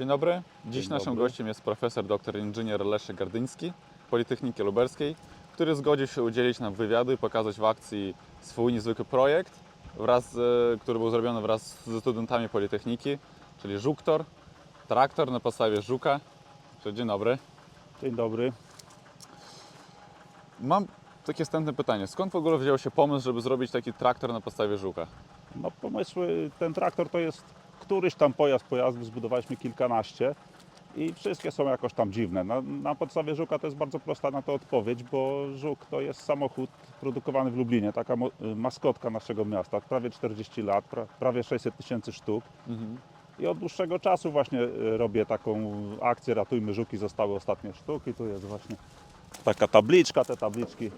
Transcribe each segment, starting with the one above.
Dzień dobry. Dziś Dzień naszym dobry. gościem jest profesor dr inżynier Leszek Gardyński Politechniki Lubelskiej, który zgodził się udzielić nam wywiadu i pokazać w akcji swój niezwykły projekt, wraz, który był zrobiony wraz ze studentami Politechniki, czyli Żuktor, traktor na podstawie żuka. Dzień dobry. Dzień dobry. Mam takie wstępne pytanie. Skąd w ogóle wziął się pomysł, żeby zrobić taki traktor na podstawie żuka? No pomysły, ten traktor to jest któryś tam pojazd pojazdów, zbudowaliśmy kilkanaście i wszystkie są jakoś tam dziwne. Na, na podstawie Żuka to jest bardzo prosta na to odpowiedź, bo Żuk to jest samochód produkowany w Lublinie, taka mo- maskotka naszego miasta, prawie 40 lat, pra, prawie 600 tysięcy sztuk. I od dłuższego czasu właśnie y, robię taką akcję Ratujmy Żuki, zostały ostatnie sztuki. Tu jest właśnie taka tabliczka, te tabliczki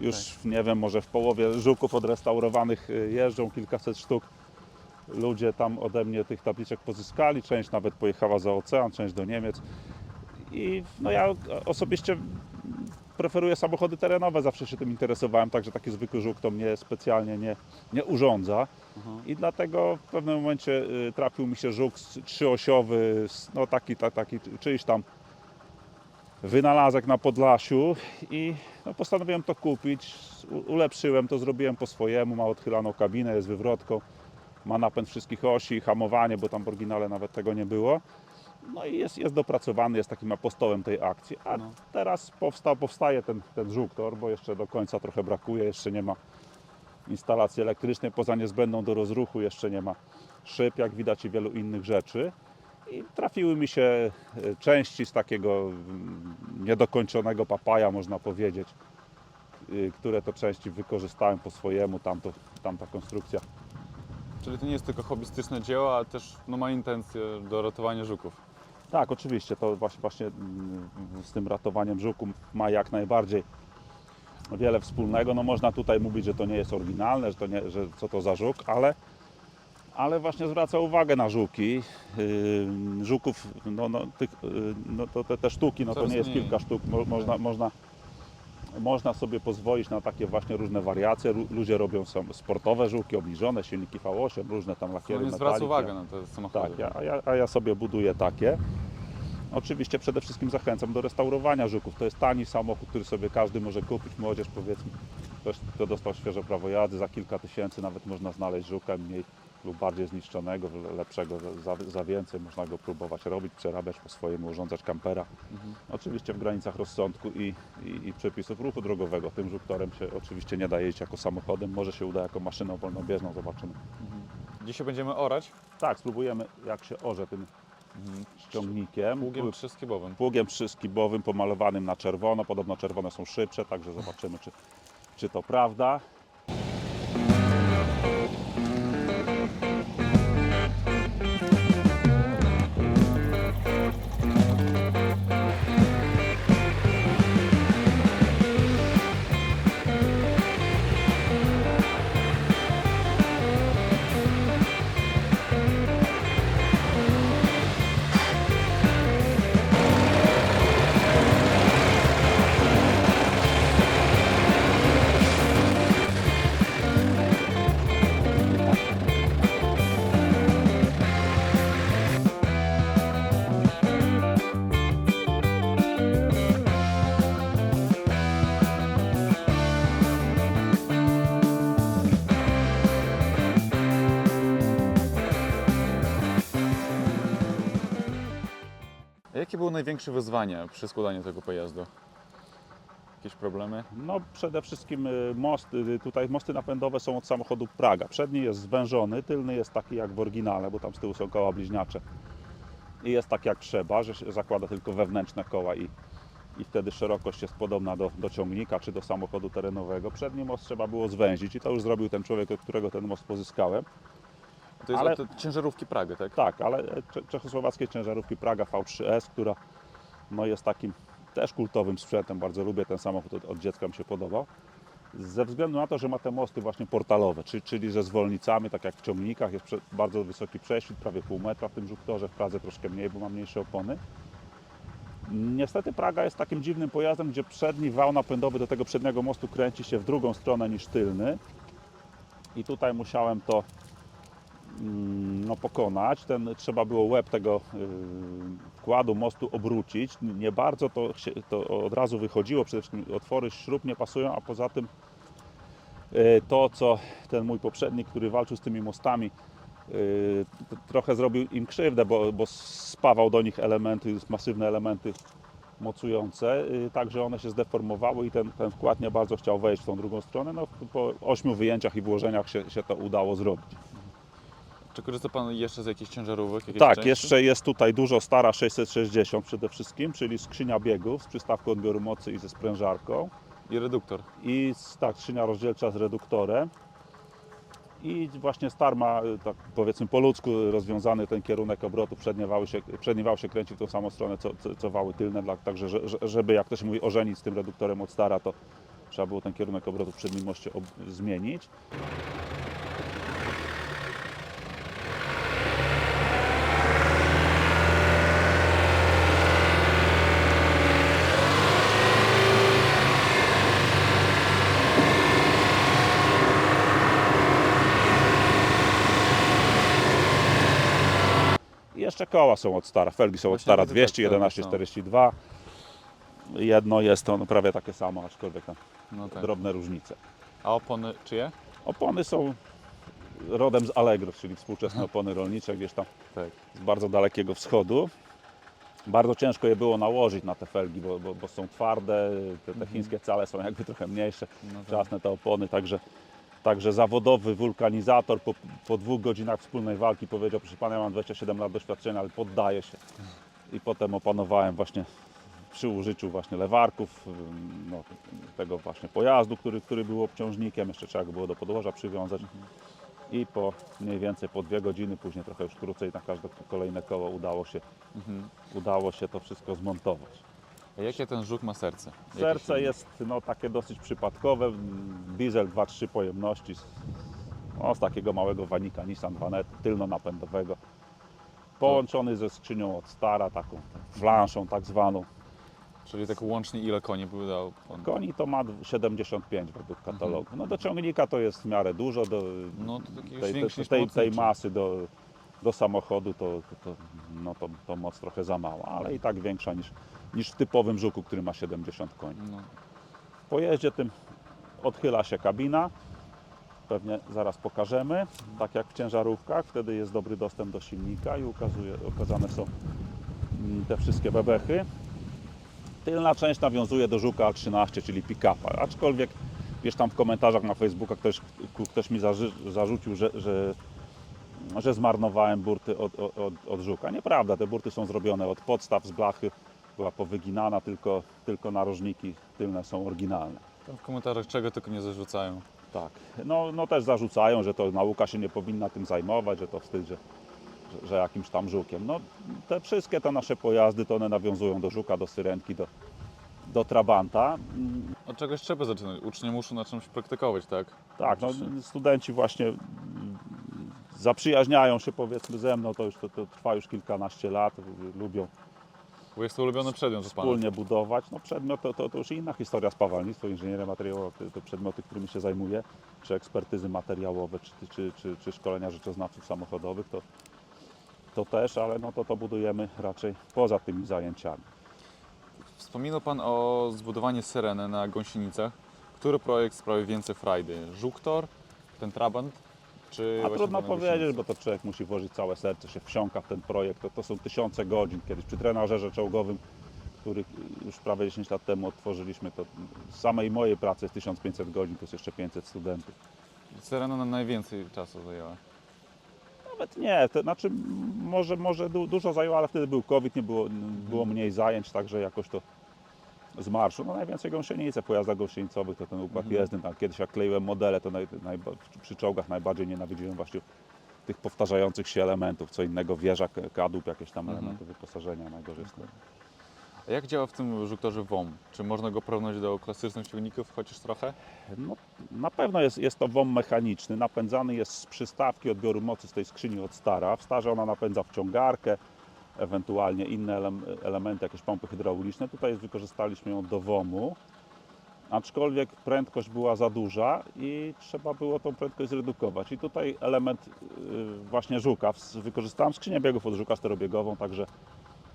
już nie wiem, może w połowie żuków odrestaurowanych y, jeżdżą kilkaset sztuk. Ludzie tam ode mnie tych tabliczek pozyskali, część nawet pojechała za ocean, część do Niemiec. I no ja osobiście preferuję samochody terenowe, zawsze się tym interesowałem, także taki zwykły żuk to mnie specjalnie nie, nie urządza. I dlatego w pewnym momencie y, trafił mi się żuk s- trzyosiowy, no taki, ta, taki czyjś tam wynalazek na Podlasiu i no, postanowiłem to kupić. Ulepszyłem to, zrobiłem po swojemu, ma odchylaną kabinę, jest wywrotką, ma napęd wszystkich osi, hamowanie, bo tam w oryginale nawet tego nie było. No i jest, jest dopracowany, jest takim apostołem tej akcji. A No. teraz powstał, powstaje ten, ten żuktor, bo jeszcze do końca trochę brakuje, jeszcze nie ma instalacji elektrycznej, poza niezbędną do rozruchu jeszcze nie ma szyb, jak widać i wielu innych rzeczy. I trafiły mi się e, części z takiego mm, niedokończonego papaja, można powiedzieć, y, które to części wykorzystałem po swojemu, tamto, tamta konstrukcja. Czyli to nie jest tylko hobbystyczne dzieło, a też no, ma intencję do ratowania żuków. Tak, oczywiście, to właśnie, właśnie mm, z tym ratowaniem żuku ma jak najbardziej wiele wspólnego. No można tutaj mówić, że to nie jest oryginalne, że, to nie, że co to za żuk, ale, ale właśnie zwraca uwagę na żuki. Żuków, no, no, tych, yy, no to te, te sztuki, no to nie jest kilka sztuk, Mo, można, można, można sobie pozwolić na takie właśnie różne wariacje. Lu- Ludzie robią są sportowe żuki, obniżone, silniki V8, różne tam No lakiery nie zwraca uwagę na te samochody. Tak, ja, a, ja, a ja sobie buduję takie. Oczywiście przede wszystkim zachęcam do restaurowania żuków. To jest tani samochód, który sobie każdy może kupić. Młodzież powiedzmy, ktoś kto dostał świeże prawo jazdy, za kilka tysięcy nawet można znaleźć żuka mniej lub bardziej zniszczonego, lepszego za, za więcej. Można go próbować robić, przerabiać po swojemu, urządzać kampera. Mhm. Oczywiście w granicach rozsądku i, i, i przepisów ruchu drogowego. Tym żuktorem się oczywiście nie da jeździć jako samochodem. Może się uda jako maszyną wolnobieżną, zobaczymy. Dzisiaj będziemy orać Tak, spróbujemy jak się orze tym ściągnikiem. pługiem trzyskibowym. pługiem trzyskibowym pomalowanym na czerwono. Podobno czerwone są szybsze, także zobaczymy, czy, czy to prawda. Jakie było największe wyzwanie przy składaniu tego pojazdu? Jakieś problemy? No przede wszystkim y, most, y, tutaj mosty napędowe są od samochodu Praga. Przedni jest zwężony, tylny jest taki jak w oryginale, bo tam z tyłu są koła bliźniacze. I jest tak jak trzeba, że się zakłada tylko wewnętrzne koła i, i wtedy szerokość jest podobna do, do ciągnika czy do samochodu terenowego. Przedni most trzeba było zwęzić i to już zrobił ten człowiek, od którego ten most pozyskałem. To jest Ale- od ciężarówki Pragi, tak? Tak, ale cze- czechosłowackiej ciężarówki Praga V3S, która no, jest takim też kultowym sprzętem. Bardzo lubię ten samochód, od, od dziecka mi się podobał. Ze względu na to, że ma te mosty właśnie portalowe, czyli, czyli ze zwolnicami, tak jak w ciągnikach, jest bardzo wysoki prześwit, prawie pół metra w tym żuktorze, w Pradze troszkę mniej, bo ma mniejsze opony. Niestety Praga jest takim dziwnym pojazdem, gdzie przedni wał napędowy do tego przedniego mostu kręci się w drugą stronę niż tylny. I tutaj musiałem to no, pokonać. Ten, trzeba było łeb tego y, wkładu mostu obrócić. Nie bardzo to, to od razu wychodziło, przede wszystkim otwory śrub nie pasują, a poza tym y, to, co ten mój poprzednik, który walczył z tymi mostami, y, trochę zrobił im krzywdę, bo, bo spawał do nich elementy, masywne elementy mocujące, y, tak że one się zdeformowały i ten, ten wkład nie bardzo chciał wejść w tą drugą stronę. No, po ośmiu wyjęciach i włożeniach się, się to udało zrobić. Czy korzysta Pan jeszcze z jakichś ciężarówek? Jakiejś Tak, części? jeszcze jest tutaj dużo stara 660 przede wszystkim, czyli skrzynia biegów z przystawką odbioru mocy i ze sprężarką. I reduktor. I tak, skrzynia rozdzielcza z reduktorem. I właśnie star ma, y, tak powiedzmy po ludzku rozwiązany ten kierunek obrotu. Przednie wały się, przedni wał się kręci w tą samą stronę, co, co, co wały tylne. Dla, także, że, że- żeby, jak to się mówi, ożenić z tym reduktorem od stara, to trzeba było ten kierunek obrotu w zmienić. Koła są od stara, felgi są od stara widzę, tak, 200, felgi 11, są. 42. Jedno jest to no, prawie takie samo, aczkolwiek tam No tak. drobne różnice. A opony czyje? Opony są rodem z Allegro, czyli współczesne opony rolnicze, gdzieś tam Tak. z bardzo dalekiego wschodu. Bardzo ciężko je było nałożyć na te felgi, bo, bo, bo są twarde, te, te chińskie cale są jakby trochę mniejsze, No tak. czasne te opony, także, także zawodowy wulkanizator po, po dwóch godzinach wspólnej walki powiedział, proszę Pana, ja mam 27 lat doświadczenia, ale poddaję się. I potem opanowałem właśnie przy użyciu właśnie lewarków, no, tego właśnie pojazdu, który, który był obciążnikiem, jeszcze trzeba go było do podłoża przywiązać. I po mniej więcej po dwie godziny, później trochę już krócej na każde kolejne koło udało się, Mhm. udało się to wszystko zmontować. A jakie ten żuk ma serce? Jakie Serce silnik? jest no, takie dosyć przypadkowe, diesel 2-3 pojemności, z, no, z takiego małego wanika Nissan Vanette tylno-napędowego, połączony ze skrzynią od stara, taką flanszą tak zwaną. Czyli tak łącznie ile koni by dał? Koni to ma 75 według katalogu. No do ciągnika to jest w miarę dużo, do No tej, tej, tej, tej masy do, do samochodu to, to, to, no to, to moc trochę za mała, ale i tak większa niż, niż w typowym żuku, który ma 70 koni. No. W pojeździe tym odchyla się kabina, pewnie zaraz pokażemy, tak jak w ciężarówkach, wtedy jest dobry dostęp do silnika i ukazuje, okazane są mm, te wszystkie bebechy. Tylna część nawiązuje do Żuka 13, czyli pick-upa, aczkolwiek gdzieś tam w komentarzach na Facebooka ktoś, ktoś mi zarzucił, że, że, że zmarnowałem burty od, od, od, od Żuka. Nieprawda, te burty są zrobione od podstaw z blachy, była powyginana, tylko, tylko narożniki tylne są oryginalne. Tam w komentarzach czego tylko nie zarzucają. Tak. No, no też zarzucają, że to nauka się nie powinna tym zajmować, że to wstyd, że, że, że jakimś tam żukiem. No te wszystkie te nasze pojazdy to one nawiązują do żuka, do syrenki, do, do trabanta. Od czegoś trzeba zaczynać. Uczniowie muszą na czymś praktykować, tak? Tak, no, studenci właśnie zaprzyjaźniają się powiedzmy ze mną, to już to, to trwa już kilkanaście lat, lubią Bo jest to ulubiony przedmiot Pana. wspólnie budować. No przedmiot to, to, to już inna historia spawalnictwo, inżynieria materiałowa, to, to przedmioty, którymi się zajmuję, czy ekspertyzy materiałowe, czy, czy, czy, czy szkolenia rzeczoznawców samochodowych, to, to też, ale no to, to budujemy raczej poza tymi zajęciami. Wspominał Pan o zbudowaniu syreny na gąsienicach. Który projekt sprawił więcej frajdy? Żuktor, ten Trabant, czy A właśnie trudno powiedzieć, bo to człowiek musi włożyć całe serce, się wsiąka w ten projekt. To, to są tysiące godzin. Kiedyś przy trenażerze czołgowym, który już prawie 10 lat temu otworzyliśmy, to z samej mojej pracy jest 1500 godzin, plus jeszcze 500 studentów. Syrena na najwięcej czasu zajęła. Nawet nie, to znaczy może, może du, dużo zajęło, ale wtedy był COVID, nie było, było mniej zajęć, także jakoś to z marszu. No najwięcej gąsienice, pojazdach gąsienicowych to ten układ Mhm. jezdny. Tam kiedyś jak kleiłem modele, to naj, najba- przy czołgach najbardziej nienawidziłem właśnie tych powtarzających się elementów, co innego wieża, kadłub, jakieś tam Mhm. elementy wyposażenia najgorzej. A jak działa w tym żuktorze WOM? Czy można go porównać do klasycznych ciągników chociaż trochę? No, na pewno jest, jest to WOM mechaniczny, napędzany jest z przystawki odbioru mocy z tej skrzyni od stara. W starze ona napędza wciągarkę, ewentualnie inne elem, elementy, jakieś pompy hydrauliczne. Tutaj wykorzystaliśmy ją do WOM-u. aczkolwiek prędkość była za duża i trzeba było tą prędkość zredukować. I tutaj element y, właśnie żuka. Wykorzystałem skrzynię biegów od żuka sterobiegową, także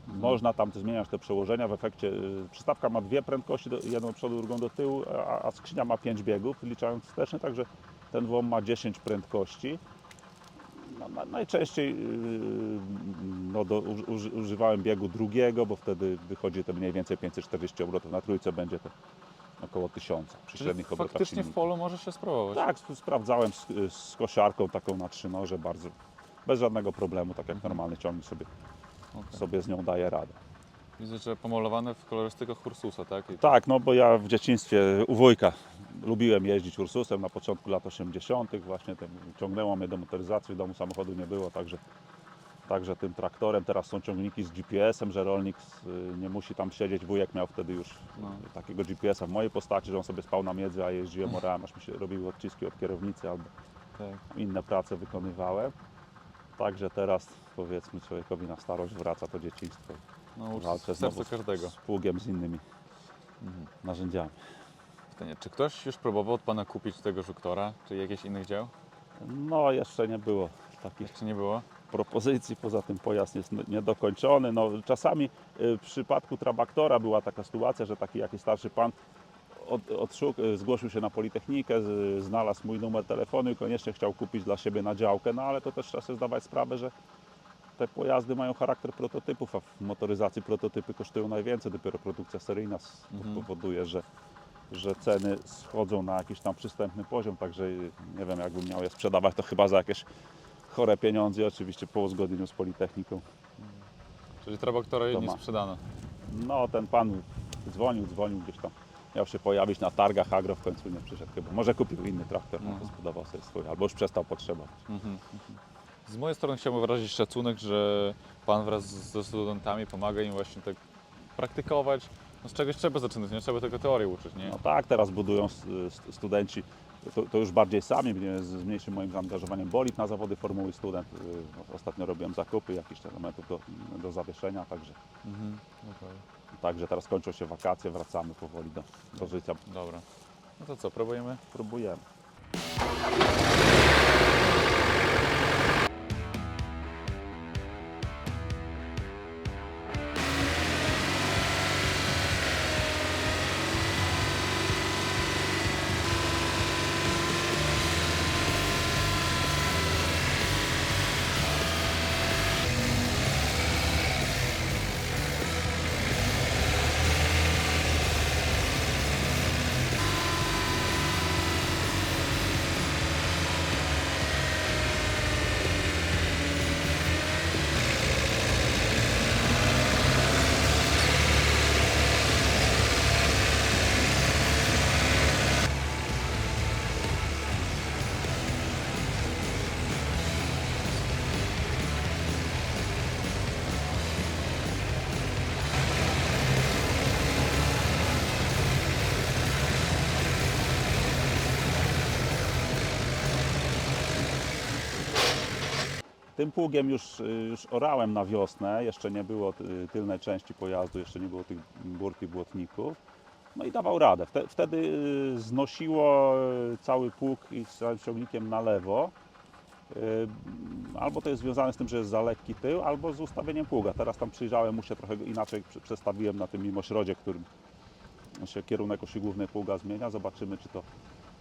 można tam zmieniać te przełożenia. W efekcie y, przystawka ma dwie prędkości, jedną do przodu, drugą do tyłu, a, skrzynia ma pięć biegów, wliczając wstecznie, także ten WOM ma 10 prędkości. No, na, najczęściej yy, no, do, uży, używałem biegu drugiego, bo wtedy wychodzi to mniej więcej 540 obrotów na trójce, będzie to około 1000 przy Czyli średnich obrotach faktycznie w polu możesz się spróbować. Tak, sp- sprawdzałem z, z kosiarką taką na trzy noże, bardzo, bez żadnego problemu, tak jak normalny ciągnik sobie, Okej. sobie z nią daje radę. Widzę, że pomalowane w kolorystykach Ursusa, tak? I Tak, no bo ja w dzieciństwie u wujka lubiłem jeździć Ursusem na początku lat 80. właśnie tym, ciągnęło mnie do motoryzacji, w domu samochodu nie było, także, także tym traktorem. Teraz są ciągniki z GPS-em, że rolnik nie musi tam siedzieć. Wujek miał wtedy już No. takiego GPS-a w mojej postaci, że on sobie spał na miedzy, a jeździłem orałem, aż mi się robiły odciski od kierownicy albo tak. inne prace wykonywałem. Także teraz powiedzmy człowiekowi na starość wraca to dzieciństwo. No, Ursus Walczę w sercu znowu każdego. z pługiem, z innymi Mhm. narzędziami. Pytanie, czy ktoś już próbował od Pana kupić tego żuktora, czy jakichś innych dział? No jeszcze nie było takich Jeszcze nie było? propozycji, poza tym pojazd jest niedokończony. No, czasami y, w przypadku Trabaktora była taka sytuacja, że taki jakiś starszy pan od, odszuk, y, zgłosił się na Politechnikę, z, znalazł mój numer telefonu i koniecznie chciał kupić dla siebie na działkę, no ale to też trzeba sobie zdawać sprawę, że te pojazdy mają charakter prototypów, a w motoryzacji prototypy kosztują najwięcej, dopiero produkcja seryjna Mhm. powoduje, że, że ceny schodzą na jakiś tam przystępny poziom, także nie wiem, jakbym miał je sprzedawać, to chyba za jakieś chore pieniądze, oczywiście po uzgodnieniu z Politechniką. Czyli Trabaktora To nie sprzedano. No, ten pan dzwonił, dzwonił gdzieś tam, miał się pojawić na targach, agro w końcu nie przyszedł chyba. Może kupił inny traktor, no, Mhm. zbudował sobie swój, albo już przestał potrzebować. Mhm. Z mojej strony chciałbym wyrazić szacunek, że Pan wraz ze studentami pomaga im właśnie tak praktykować. No z czegoś trzeba zaczynać, nie trzeba tylko teorii uczyć, nie? No tak, teraz budują studenci, to, to już bardziej sami, z z mniejszym moim zaangażowaniem bolid na zawody Formuły Student. Y, Ostatnio robiłem zakupy jakichś elementów do, do zawieszenia, także, Mhm. Okej. także teraz kończą się wakacje, wracamy powoli do, do życia. Dobra. No to co, próbujemy? Próbujemy. Tym pługiem już, y, już orałem na wiosnę, jeszcze nie było y, tylnej części pojazdu, jeszcze nie było tych burki błotników. No i dawał radę. Wte- Wtedy y, znosiło cały pług i z całym ciągnikiem na lewo. Albo to jest związane z tym, że jest za lekki tył, albo z ustawieniem pługa. Teraz tam przyjrzałem mu się trochę inaczej, prze- przestawiłem na tym mimośrodzie, którym się kierunek osi głównej pługa zmienia. Zobaczymy, czy to,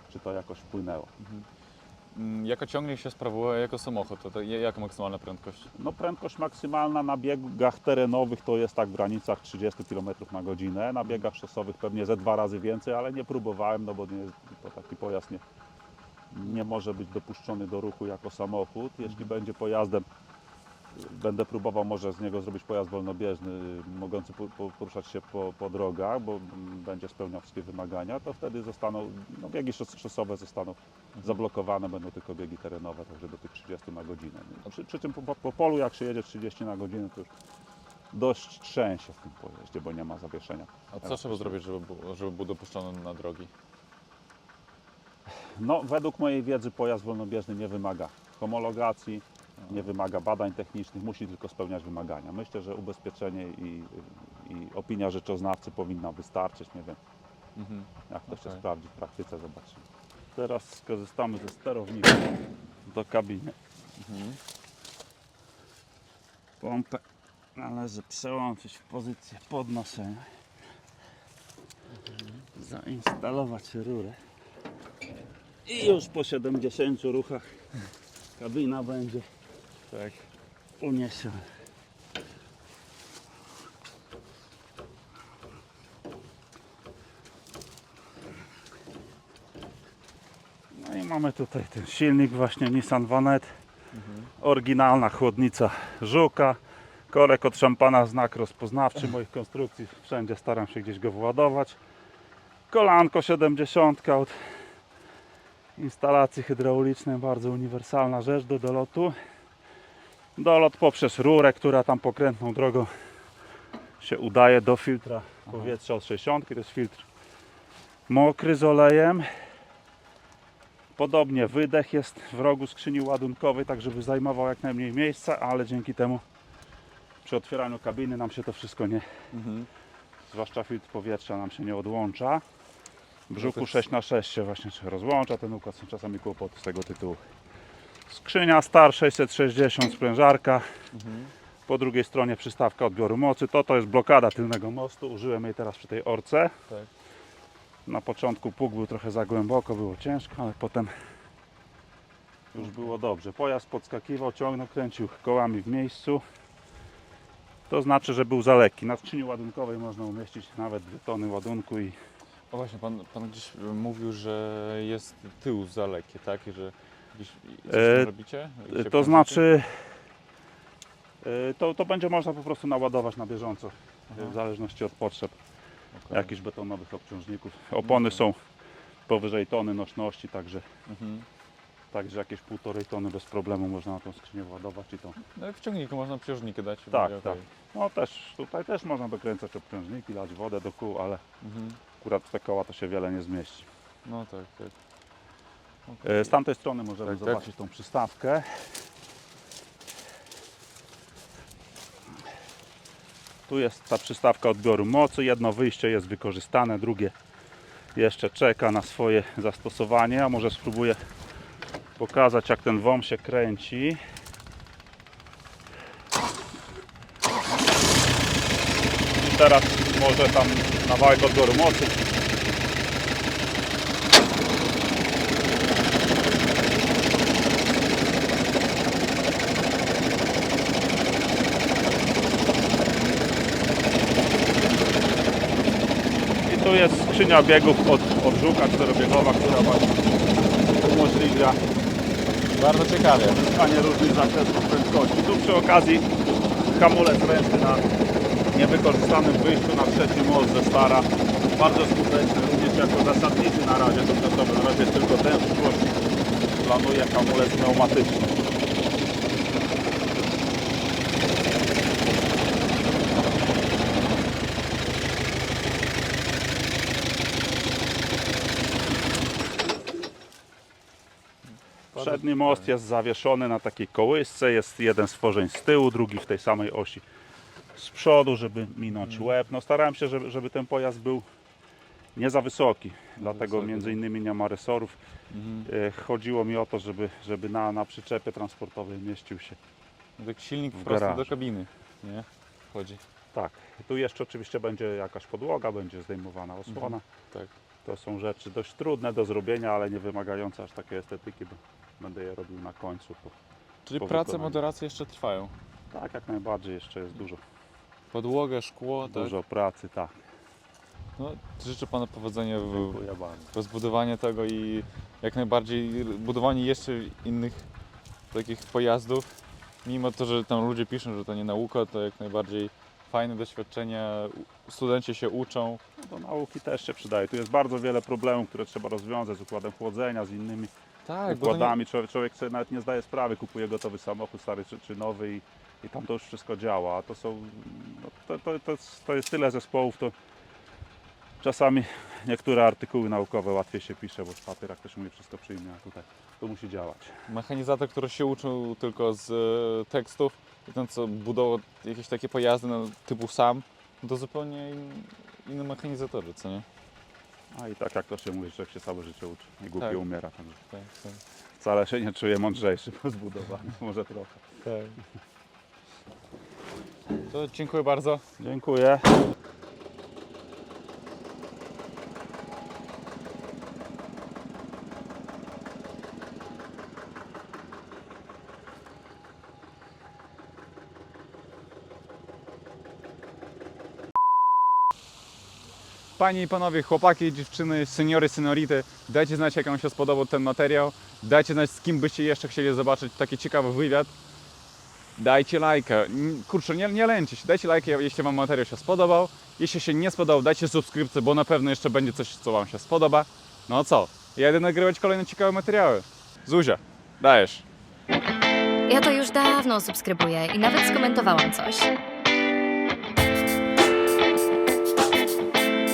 czy to jakoś wpłynęło. Mm, Jako ciągnik się sprawuje, jako samochód, to, jaka maksymalna prędkość? No prędkość maksymalna na biegach terenowych to jest tak w granicach 30 km na godzinę. Na biegach szosowych pewnie ze dwa razy więcej, ale nie próbowałem, no bo nie, to taki pojazd nie, nie może być dopuszczony do ruchu jako samochód. Jeśli będzie pojazdem, będę próbował może z niego zrobić pojazd wolnobieżny, mogący po- po- poruszać się po, po drogach, bo będzie spełniał wszystkie wymagania, to wtedy zostaną, no biegi szos- szosowe zostaną zablokowane, będą tylko biegi terenowe, także do tych 30 na godzinę. Przy, przy czym po, po, po polu jak się jedzie 30 na godzinę, to już dość trzęsie w tym pojeździe, bo nie ma zawieszenia. A co trzeba zrobić, żeby, był- żeby był dopuszczony na drogi? No, według mojej wiedzy pojazd wolnobieżny nie wymaga homologacji, nie wymaga badań technicznych, musi tylko spełniać wymagania. Myślę, że ubezpieczenie i, i opinia rzeczoznawcy powinna wystarczyć. Nie wiem, Mhm. Jak to się Okej. sprawdzi w praktyce, zobaczymy. Teraz skorzystamy ze sterownika do kabiny. Mhm. Pompę należy przełączyć w pozycję podnoszenia. Zainstalować rurę. I już po 70 ruchach kabina będzie Tak. uniesiona. No i mamy tutaj ten silnik właśnie Nissan Vanet. Oryginalna chłodnica Żuka. Korek od szampana, znak rozpoznawczy moich konstrukcji. Wszędzie staram się gdzieś go władować. Kolanko 70 od instalacji hydraulicznej. Bardzo uniwersalna rzecz do dolotu. Dolot poprzez rurę, która tam pokrętną drogą się udaje do filtra powietrza od 60. To jest filtr mokry z olejem. Podobnie wydech jest w rogu skrzyni ładunkowej, tak żeby zajmował jak najmniej miejsca, ale dzięki temu przy otwieraniu kabiny nam się to wszystko nie, Mhm. zwłaszcza filtr powietrza nam się nie odłącza. W brzuchu to jest- 6 na 6 się właśnie rozłącza, ten układ są czasami kłopoty z tego tytułu. Skrzynia Star 660 sprężarka. Mhm. Po drugiej stronie przystawka odbioru mocy. To to jest blokada tylnego mostu. Użyłem jej teraz przy tej orce. Tak. Na początku pług był trochę za głęboko, było ciężko, ale potem już było dobrze. Pojazd podskakiwał, ciągnął, kręcił kołami w miejscu. To znaczy, że był za lekki. Na skrzyni ładunkowej można umieścić nawet 2 tony ładunku i O właśnie, pan, pan gdzieś mówił, że jest tył za lekkie, tak? I że coś E, robicie? Się To znaczy, y, to, to będzie można po prostu naładować na bieżąco, Aha. w zależności od potrzeb Okej. jakichś betonowych obciążników. Opony są powyżej tony nośności, także, Mhm. także jakieś półtorej tony bez problemu można na tą skrzynię ładować i to. No i w ciągniku można przyłożniki dać. Tak, tak. okej. No też, tutaj też można dokręcać obciążniki, lać wodę do kół, ale Mhm. akurat w te koła to się wiele nie zmieści. No tak, tak. Okej. E, Z tamtej strony możemy Tak, tak. zobaczyć tą przystawkę. Tu jest ta przystawka odbioru mocy. Jedno wyjście jest wykorzystane, drugie jeszcze czeka na swoje zastosowanie. A może spróbuję pokazać jak ten WOM się kręci. Teraz może tam na wałek odbioru mocy I tu jest skrzynia biegów od, od żuka czterobiegowa, która właśnie umożliwia Bardzo ciekawie. uzyskanie różnych zakresów prędkości. Tu przy okazji hamulec ręczny na niewykorzystanym wyjściu na trzeci most ze stara. Bardzo skuteczny, również jako zasadniczy na razie tymczasowy. Na razie jest tylko ten w przyszłości planuje hamulec pneumatyczny. Przedni most jest zawieszony na takiej kołysce, jest jeden stworzeń z tyłu, drugi w tej samej osi z przodu, żeby minąć łeb. No starałem się, żeby, żeby ten pojazd był nie za wysoki, dlatego wysoki, między innymi nie ma resorów. Mhm. E, Chodziło mi o to, żeby, żeby na, na przyczepie transportowej mieścił się. No Tak silnik W prosto do kabiny, nie? Chodzi. Tak, tu jeszcze oczywiście będzie jakaś podłoga, będzie zdejmowana osłona. Tak. To są rzeczy dość trudne do zrobienia, ale nie wymagające aż takiej estetyki, bo będę je robił na końcu. Po, Czyli Po prace wykonaniu. moderacji jeszcze trwają. tak, jak najbardziej jeszcze jest dużo, Podłogę, szkło, tak? dużo pracy, tak. No, życzę Panu powodzenia w, Dziękuję bardzo. rozbudowaniu tego i jak najbardziej budowanie jeszcze innych takich pojazdów. Mimo to, że tam ludzie piszą, że to nie nauka, to jak najbardziej fajne doświadczenia. U- Studenci się uczą. No, do nauki też się przydaje. Tu jest bardzo wiele problemów, które trzeba rozwiązać z układem chłodzenia, z innymi Tak, układami. Człowiek, człowiek sobie nawet nie zdaje sprawy, kupuje gotowy samochód, stary czy, czy nowy i, i tam to już wszystko działa. A to są, no, to, to, to, jest, to jest tyle zespołów, to czasami niektóre artykuły naukowe łatwiej się pisze, bo w papierach też umie wszystko przyjmie, a tutaj to musi działać. mechanizator, który się uczył tylko z e, tekstów i ten, co budował jakieś takie pojazdy no, typu sam, to zupełnie in, inny mechanizatorzy, co nie? A i tak jak to się mówi, że się całe życie uczy. Nie głupi Tak. umiera. Także Tak, tak, wcale się nie czuję mądrzejszy po zbudowaniu. Może trochę. tak. To dziękuję bardzo. Dziękuję. Panie i panowie, chłopaki, dziewczyny, seniory, seniority, dajcie znać, jak wam się spodobał ten materiał. Dajcie znać, z kim byście jeszcze chcieli zobaczyć taki ciekawy wywiad. Dajcie lajkę. Kurczę, nie, nie lęcie się. Dajcie lajkę, jeśli wam materiał się spodobał. Jeśli się nie spodobał, dajcie subskrypcję, bo na pewno jeszcze będzie coś, co wam się spodoba. No co? Ja jedę nagrywać kolejne ciekawe materiały. Zuzia, dajesz. Ja to już dawno subskrybuję i nawet skomentowałam coś.